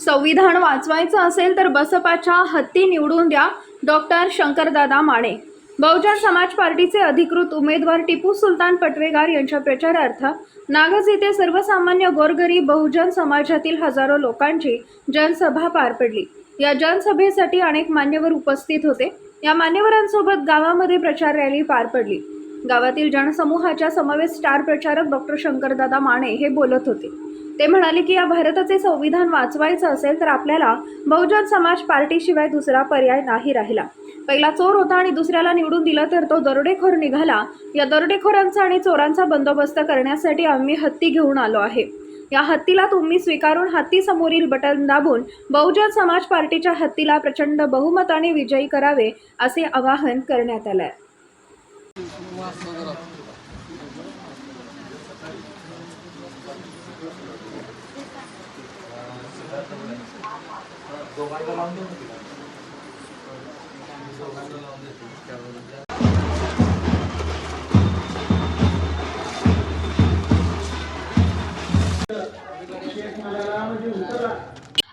संविधान वाचवायचं असेल तर बसपाच्या हत्ती निवडून द्या. डॉक्टर शंकरदादा माने. बहुजन समाज पार्टीचे अधिकृत उमेदवार टिपू सुलतान पटवेगार यांच्या प्रचारार्थ नागज येथे सर्वसामान्य गोरगरीब बहुजन समाजातील हजारो लोकांची जनसभा पार पडली. या जनसभेसाठी अनेक मान्यवर उपस्थित होते. या मान्यवरांसोबत गावामध्ये प्रचार रॅली पार पडली. गावातील जनसमूहाच्या समवेत स्टार प्रचारक डॉक्टर शंकरदादा माने हे बोलत होते. ते म्हणाले की या भारताचे संविधान वाचवायचं असेल तर आपल्याला बहुजन समाज पार्टीशिवाय दुसरा पर्याय नाही राहिला. पहिला चोर होता आणि दुसऱ्याला निवडून दिलं तर तो दरोडेखोर निघाला. या दरोडेखोरांचा आणि चोरांचा बंदोबस्त करण्यासाठी आम्ही हत्ती घेऊन आलो आहे. या हत्तीला तुम्ही स्वीकारून हत्ती समोरील बटन दाबून बहुजन समाज पार्टीच्या हत्तीला प्रचंड बहुमताने विजयी करावे असे आवाहन करण्यात आलं आहे दोघांना लावून देऊ दोघांना